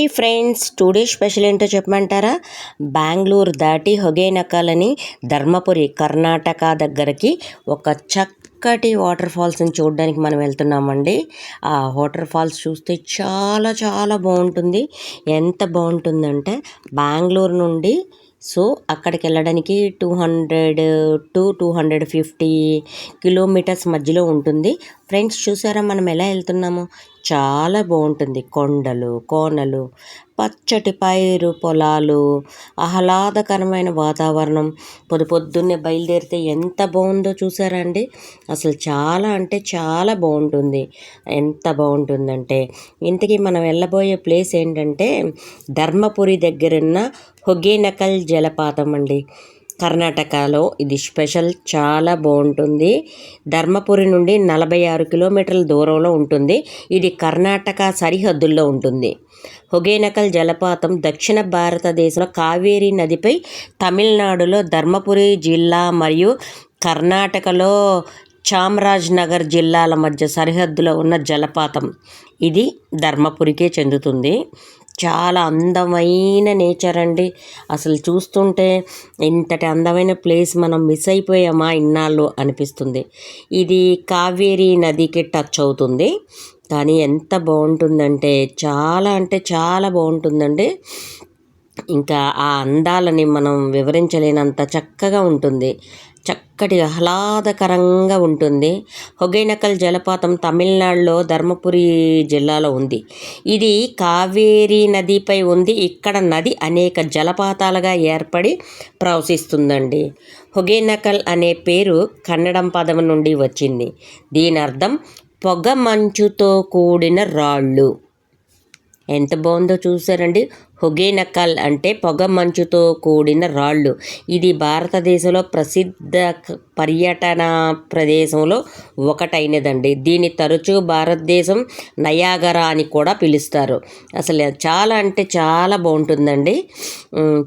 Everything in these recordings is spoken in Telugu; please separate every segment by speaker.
Speaker 1: హాయ్ ఫ్రెండ్స్ టుడే స్పెషల్ ఏంటో చెప్పమంటారా? బెంగళూరు దాటి హొగేనకాలని ధర్మపురి కర్ణాటక దగ్గరకి ఒక చక్కటి వాటర్ ఫాల్స్ని చూడడానికి మనం వెళ్తున్నామండి. ఆ వాటర్ ఫాల్స్ చూస్తే చాలా చాలా బాగుంటుంది. ఎంత బాగుంటుందంటే బెంగళూరు నుండి సో అక్కడికి వెళ్ళడానికి two hundred to two hundred fifty kilometres మధ్యలో ఉంటుంది. ఫ్రెండ్స్ చూసారా మనం ఎలా వెళ్తున్నాము? చాలా బాగుంటుంది. కొండలు కోనలు పచ్చటి పైరు పొలాలు ఆహ్లాదకరమైన వాతావరణం. పొద్దు పొద్దున్నే బయలుదేరితే ఎంత బాగుందో చూసారా అండి? అసలు చాలా అంటే చాలా బాగుంటుంది. ఎంత బాగుంటుందంటే ఇంతకీ మనం వెళ్ళబోయే ప్లేస్ ఏంటంటే ధర్మపురి దగ్గరున్న హొగేనకల్ జలపాతం అండి. కర్ణాటకలో ఇది స్పెషల్ చాలా బాగుంటుంది. ధర్మపురి నుండి నలభై ఆరు కిలోమీటర్ల దూరంలో ఉంటుంది. ఇది కర్ణాటక సరిహద్దుల్లో ఉంటుంది. హొగేనకల్ జలపాతం దక్షిణ భారతదేశంలో కావేరీ నదిపై తమిళనాడులో ధర్మపురి జిల్లా మరియు కర్ణాటకలో చామరాజ్నగర్ జిల్లాల మధ్య సరిహద్దులో ఉన్న జలపాతం. ఇది ధర్మపురికే చెందుతుంది. చాలా అందమైన నేచర్ అండి. అసలు చూస్తుంటే ఇంతటి అందమైన ప్లేస్ మనం మిస్ అయిపోయామా ఇన్నాళ్ళు అనిపిస్తుంది. ఇది కావేరీ నదికి టచ్ అవుతుంది. కానీ ఎంత బాగుంటుందంటే చాలా అంటే చాలా బాగుంటుందండి. ఇంకా ఆ అందాలని మనం వివరించలేనంత చక్కగా ఉంటుంది. చక్కటి ఆహ్లాదకరంగా ఉంటుంది. హొగైనకల్ జలపాతం తమిళనాడులో ధర్మపురి జిల్లాలో ఉంది. ఇది కావేరీ నదిపై ఉంది. ఇక్కడ నది అనేక జలపాతాలుగా ఏర్పడి ప్రవశిస్తుందండి. హొగేనకల్ అనే పేరు కన్నడం పదం నుండి వచ్చింది. దీని అర్థం పొగ మంచుతో కూడిన రాళ్ళు. ఎంత బాగుందో చూసారండి హొగేనకల్ అంటే పొగ మంచుతో కూడిన రాళ్ళు. ఇది భారతదేశంలో ప్రసిద్ధ పర్యటన ప్రదేశంలో ఒకటైనదండి. దీన్ని తరచూ భారతదేశం నయాగరా అని కూడా పిలుస్తారు. అసలు చాలా అంటే చాలా బాగుంటుందండి.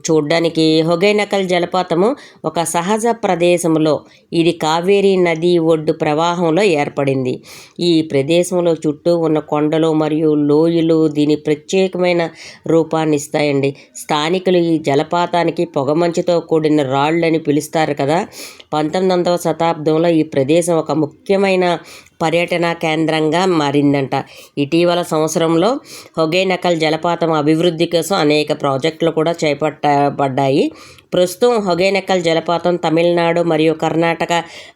Speaker 1: చూడ్డానికి హొగైనకల్ జలపాతము ఒక సహజ ప్రదేశంలో ఇది కావేరీ నది ఒడ్డు ప్రవాహంలో ఏర్పడింది. ఈ ప్రదేశంలో చుట్టూ ఉన్న కొండలు మరియు లోయలు దీని ప్రత్యేకమైన రూపాన్ని కనిపిస్తాయండి స్థానికులు ఈ జలపాతానికి పొగమంచుతో కూడిన రాళ్ళని పిలుస్తారు కదా. పంతొమ్మిదవ శతాబ్దంలో ఈ ప్రదేశం ఒక ముఖ్యమైన పర్యటన కేంద్రంగా మారిందంట. ఇటీవల సంవత్సరంలో హొగేనకల్ జలపాతం అభివృద్ధి కోసం అనేక ప్రాజెక్టులు కూడా చేపట్టబడ్డాయి. ప్రస్తుతం హొగేనకల్ జలపాతం తమిళనాడు మరియు కర్ణాటక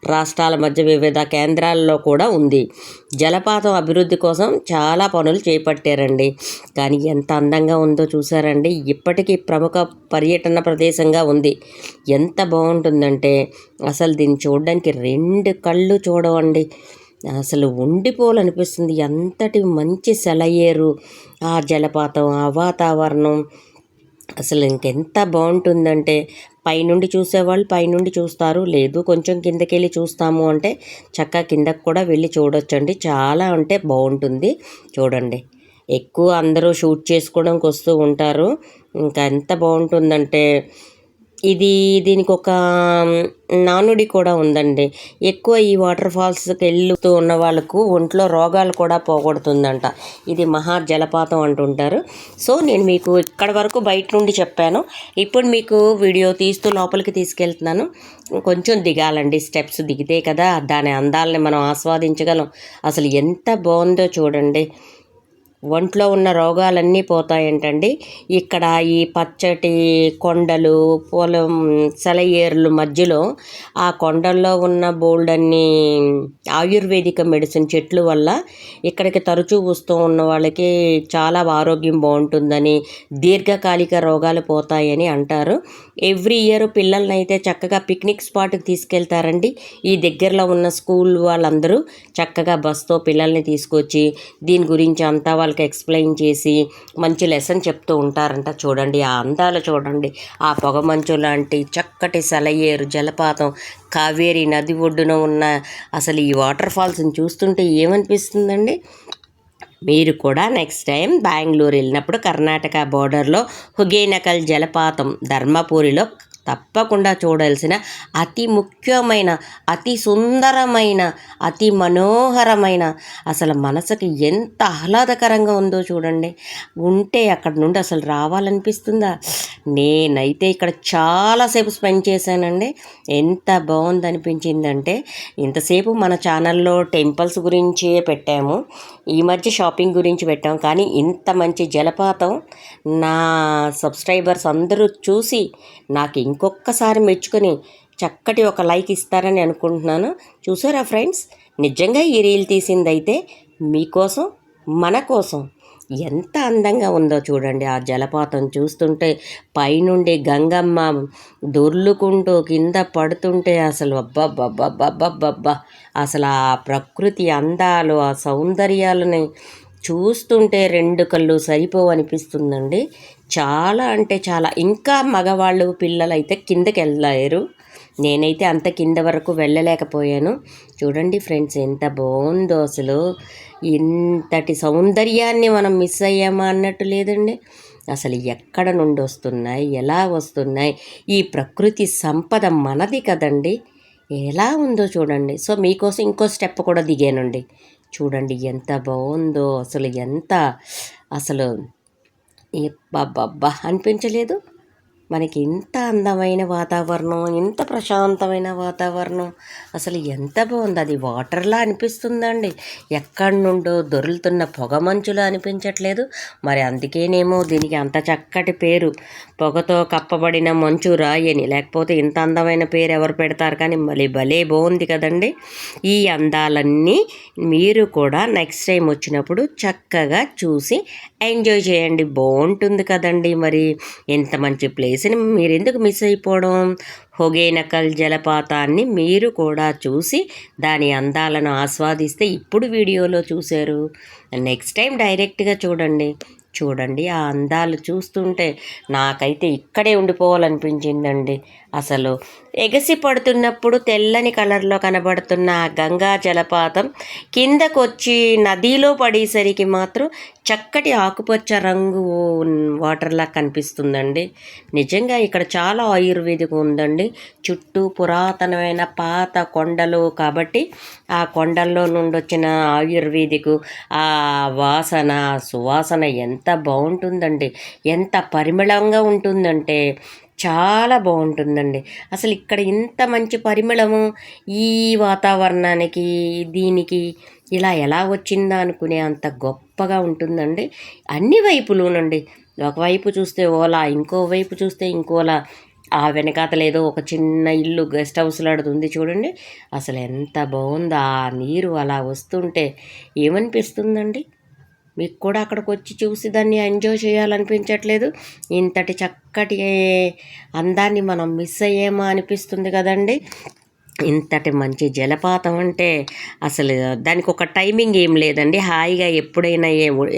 Speaker 1: రాష్ట్రాల మధ్య వివిధ కేంద్రాల్లో కూడా ఉంది. జలపాతం అభివృద్ధి కోసం చాలా పనులు చేపట్టారండి. కానీ ఎంత అందంగా ఉందో చూసారండి ఇప్పటికీ ప్రముఖ పర్యటన ప్రదేశంగా ఉంది. ఎంత బాగుంటుందంటే అసలు దీన్ని చూడడానికి రెండు కళ్ళు చూడవండి. అసలు ఉండిపోవాలనిపిస్తుంది. ఎంతటి మంచి సెలయేరు ఆ జలపాతం ఆ వాతావరణం. అసలు ఇంకెంత బాగుంటుందంటే పైనుండి చూసేవాళ్ళు పైనుండి చూస్తారు. లేదు కొంచెం కిందకి వెళ్ళి చూస్తాము అంటే చక్కగా కిందకు కూడా వెళ్ళి చూడొచ్చండి. చాలా అంటే బాగుంటుంది. చూడండి. ఎక్కువ అందరూ షూట్ చేసుకోవడానికి వస్తూ ఉంటారు. ఇంకా ఎంత బాగుంటుందంటే ఇది దీనికి ఒక నానుడి కూడా ఉందండి. ఎక్కువ ఈ వాటర్ ఫాల్స్కి వెళ్తూ ఉన్న వాళ్ళకు ఒంట్లో రోగాలు కూడా పోగొడుతుందంట. ఇది మహా జలపాతం అంటుంటారు. సో నేను మీకు ఇక్కడ వరకు బయట నుండి చెప్పాను. ఇప్పుడు మీకు వీడియో తీస్తూ లోపలికి తీసుకెళ్తున్నాను. కొంచెం దిగాలండి. స్టెప్స్ దిగితే కదా దాని అందాలని మనం ఆస్వాదించగలం. అసలు ఎంత బాగుందో చూడండి. ఒంట్లో ఉన్న రోగాలన్నీ పోతాయంటండి. ఇక్కడ ఈ పచ్చటి కొండలు పొలం సెలయేర్లు మధ్యలో ఆ కొండల్లో ఉన్న బోల్డన్ని ఆయుర్వేదిక మెడిసిన్ చెట్లు వల్ల ఇక్కడికి తరచూ వస్తూ ఉన్న వాళ్ళకి చాలా ఆరోగ్యం బాగుంటుందని దీర్ఘకాలిక రోగాలు పోతాయని అంటారు. ఎవ్రీ ఇయర్ పిల్లల్ని అయితే చక్కగా పిక్నిక్ స్పాట్కి తీసుకెళ్తారండి. ఈ దగ్గరలో ఉన్న స్కూల్ వాళ్ళందరూ చక్కగా బస్తో పిల్లల్ని తీసుకొచ్చి దీని గురించి అంతా వాళ్ళకి ఎక్స్ప్లెయిన్ చేసి మంచి లెసన్ చెప్తూ ఉంటారంట. చూడండి ఆ అందాలు చూడండి. ఆ పొగమంచు లాంటి చక్కటి సెలయేరు జలపాతం కావేరి నది ఒడ్డున ఉన్న అసలు ఈ వాటర్ ఫాల్స్ని చూస్తుంటే ఏమనిపిస్తుందండి? మీరు కూడా నెక్స్ట్ టైం బెంగళూరు వెళ్ళినప్పుడు కర్ణాటక బోర్డర్లో హుగేనకల్ జలపాతం ధర్మపురిలో తప్పకుండా చూడాల్సిన అతి ముఖ్యమైన అతి సుందరమైన అతి మనోహరమైన అసలు మనసుకి ఎంత ఆహ్లాదకరంగా ఉందో చూడండి. ఉంటే అక్కడ నుండి అసలు రావాలనిపిస్తుందా? నేనైతే ఇక్కడ చాలాసేపు స్పెండ్ చేశానండి. ఎంత బాగుంది అనిపించిందంటే ఇంతసేపు మన ఛానల్లో టెంపుల్స్ గురించే పెట్టాము. ఈ మధ్య షాపింగ్ గురించి పెట్టాం. కానీ ఇంత మంచి జలపాతం నా సబ్స్క్రైబర్స్ అందరూ చూసి నాకు ఇంకొకసారి మెచ్చుకొని చక్కటి ఒక లైక్ ఇస్తారని అనుకుంటున్నాను. చూసారా ఫ్రెండ్స్? నిజంగా ఈ రీల్ తీసిందైతే మీకోసం మన కోసం. ఎంత అందంగా ఉందో చూడండి. ఆ జలపాతం చూస్తుంటే పైనుండి గంగమ్మ దొర్లుకుంటూ కింద పడుతుంటే అసలు అబ్బబ్బబ్బబ్బబ్బబ్బా. అసలు ఆ ప్రకృతి అందాలు ఆ సౌందర్యాలని చూస్తుంటే రెండు కళ్ళు సరిపోవు అనిపిస్తుందండి చాలా అంటే చాలా. ఇంకా మగవాళ్ళు పిల్లలు అయితే కిందకి వెళ్ళారు నేనైతే అంత కింద వరకు వెళ్ళలేకపోయాను. చూడండి ఫ్రెండ్స్ ఎంత బాగుందో అసలు. ఇంతటి సౌందర్యాన్ని మనం మిస్ అయ్యామా అన్నట్టు లేదండి. అసలు ఎక్కడ నుండి వస్తున్నాయి? ఎలా వస్తున్నాయి? ఈ ప్రకృతి సంపద మనది కదండి. ఎలా ఉందో చూడండి. సో మీకోసం ఇంకో స్టెప్ కూడా దిగానండి. చూడండి ఎంత బాగుందో. అసలు ఎంత అసలు బాబ్బా అనిపించలేదు. మనకి ఇంత అందమైన వాతావరణం ఇంత ప్రశాంతమైన వాతావరణం. అసలు ఎంత బాగుంది. అది వాటర్లా అనిపిస్తుందండి. ఎక్కడి నుండో దొరులుతున్న పొగ మంచులా అనిపించట్లేదు. మరి అందుకేనేమో దీనికి అంత చక్కటి పేరు. పొగతో కప్పబడిన మంచు రాయని లేకపోతే ఇంత అందమైన పేరు ఎవరు పెడతారు కానీ మళ్ళీ భలే బాగుంది కదండి. ఈ అందాలన్నీ మీరు కూడా నెక్స్ట్ టైం వచ్చినప్పుడు చక్కగా చూసి ఎంజాయ్ చేయండి. బాగుంటుంది కదండి మరి. ఎంత మంచి ప్లేస్ ప్లేస్ని మీరు ఎందుకు మిస్ అయిపోవడం? హొగేనకల్ జలపాతాన్ని మీరు కూడా చూసి దాని అందాలను ఆస్వాదిస్తే ఇప్పుడు వీడియోలో చూశారు. నెక్స్ట్ టైం డైరెక్ట్గా చూడండి. చూడండి ఆ అందాలు చూస్తుంటే నాకైతే ఇక్కడే ఉండిపోవాలనిపించిందండి. అసలు ఎగసి పడుతున్నప్పుడు తెల్లని కలర్లో కనబడుతున్న ఆ గంగా జలపాతం కిందకొచ్చి నదిలో పడేసరికి మాత్రం చక్కటి ఆకుపచ్చ రంగు వాటర్లా కనిపిస్తుందండి. నిజంగా ఇక్కడ చాలా ఆయుర్వేదిక ఉందండి. చుట్టూ పురాతనమైన పాత కొండలు కాబట్టి ఆ కొండల్లో నుండి వచ్చిన ఆయుర్వేదికు ఆ వాసన సువాసన ఎంత ఎంత బాగుంటుందండి. ఎంత పరిమళంగా ఉంటుందంటే చాలా బాగుంటుందండి. అసలు ఇక్కడ ఇంత మంచి పరిమళము ఈ వాతావరణానికి దీనికి ఇలా ఎలా వచ్చిందా అనుకునే అంత గొప్పగా ఉంటుందండి. అన్ని వైపులోనండి. ఒకవైపు చూస్తే ఓలా ఇంకోవైపు చూస్తే ఇంకోలా. ఆ వెనకాతల ఏదో ఒక చిన్న ఇల్లు గెస్ట్ హౌస్ లాడుతుంది చూడండి. అసలు ఎంత బాగుందో. ఆ నీరు అలా వస్తుంటే ఏమనిపిస్తుందండి? మీకు కూడా అక్కడికి వచ్చి చూసి దాన్ని ఎంజాయ్ చేయాలనిపించట్లేదు. ఇంతటి చక్కటి అందాన్ని మనం మిస్ అయ్యేమో అనిపిస్తుంది కదండి. ఇంతటి మంచి జలపాతం అంటే అసలు దానికి ఒక టైమింగ్ ఏం లేదండి. హాయిగా ఎప్పుడైనా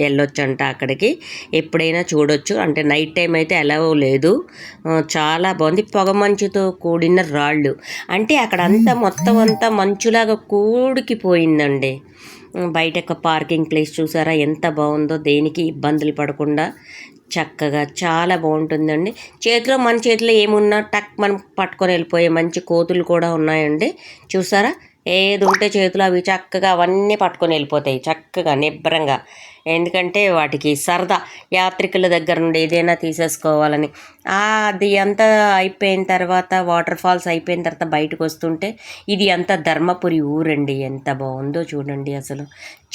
Speaker 1: వెళ్ళొచ్చు అంట అక్కడికి. ఎప్పుడైనా చూడొచ్చు. అంటే నైట్ టైం అయితే ఎలా లేదు. చాలా బాగుంది. పొగ మంచుతో కూడిన రాళ్ళు. అంటే అక్కడ అంతా మొత్తం అంతా మంచులాగా కూడికిపోయిందండి. బయట పార్కింగ్ ప్లేస్ చూసారా? ఎంత బాగుందో దేనికి ఇబ్బందులు పడకుండా చక్కగా చాలా బాగుంటుందండి. చేతిలో మన చేతిలో ఏమున్నా టక్ మనం పట్టుకొని వెళ్ళిపోయే మంచి కోతులు కూడా ఉన్నాయండి. చూసారా? ఏది ఉంటే చేతులు అవి చక్కగా అవన్నీ పట్టుకొని వెళ్ళిపోతాయి చక్కగా నిబ్బరంగా. ఎందుకంటే వాటికి సరదా యాత్రికుల దగ్గర నుండి ఏదైనా తీసేసుకోవాలని. అది అంతా అయిపోయిన తర్వాత వాటర్ ఫాల్స్ అయిపోయిన తర్వాత బయటకు వస్తుంటే ఇది అంత ధర్మపురి ఊరండి ఎంత బాగుందో చూడండి అసలు.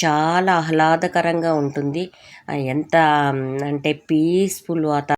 Speaker 1: చాలా ఆహ్లాదకరంగా ఉంటుంది. ఎంత అంటే పీస్ఫుల్ వాతావరణం.